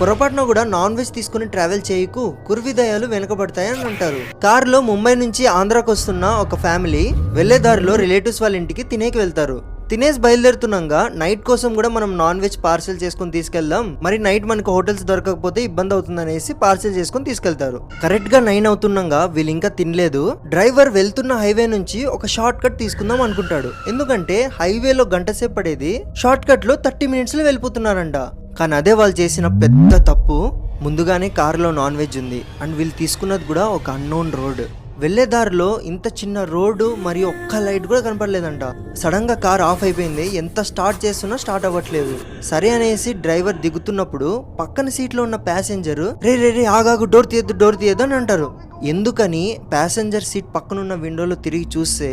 పొరపాటున కూడా non veg తీసుకుని ట్రావెల్ చేయకు కుర్విదయాలు వెనకబడతాయని అంటారు. కారులో ముంబై నుంచి ఆంధ్రాకు వస్తున్న ఒక ఫ్యామిలీ వెళ్ళే దారిలో రిలేటివ్స్ వాళ్ళ ఇంటికి తినేకి వెళ్తారు. తినేసి బయలుదేరుతున్నాగా నైట్ కోసం కూడా మనం నాన్ వెజ్ పార్సెల్ చేసుకుని తీసుకెళ్దాం. మరి నైట్ మనకు హోటల్స్ దొరకకపోతే ఇబ్బంది అవుతుంది అనేసి పార్సెల్ చేసుకుని తీసుకెళ్తారు. కరెక్ట్గా నైన్ అవుతుండగా వీళ్ళు ఇంకా తినలేదు. డ్రైవర్ వెళ్తున్న హైవే నుంచి ఒక షార్ట్ కట్ తీసుకుందాం అనుకుంటాడు. ఎందుకంటే హైవేలో గంట సేపు పడేది. షార్ట్ కట్లో థర్టీ మినిట్స్లో వెళ్ళిపోతున్నారంట. కానీ అదే వాళ్ళు చేసిన పెద్ద తప్పు. ముందుగానే కారులో నాన్ వెజ్ ఉంది. అండ్ వీళ్ళు తీసుకున్నది కూడా ఒక అన్నోన్ రోడ్ వెళ్ళే దారిలో ఇంత చిన్న రోడ్డు మరియు ఒక్క లైట్ కూడా కనపడలేదంట. సడన్గా కార్ ఆఫ్ అయిపోయింది. ఎంత స్టార్ట్ చేస్తున్నా స్టార్ట్ అవ్వట్లేదు. సరే అనేసి డ్రైవర్ దిగుతున్నప్పుడు పక్కన సీట్లో ఉన్న ప్యాసింజర్ రే రే రే ఆగాగు డోర్ తీయద్దు డోర్ తీయద్దు అని అంటారు. ఎందుకని? ప్యాసింజర్ సీట్ పక్కనున్న విండోలో తిరిగి చూస్తే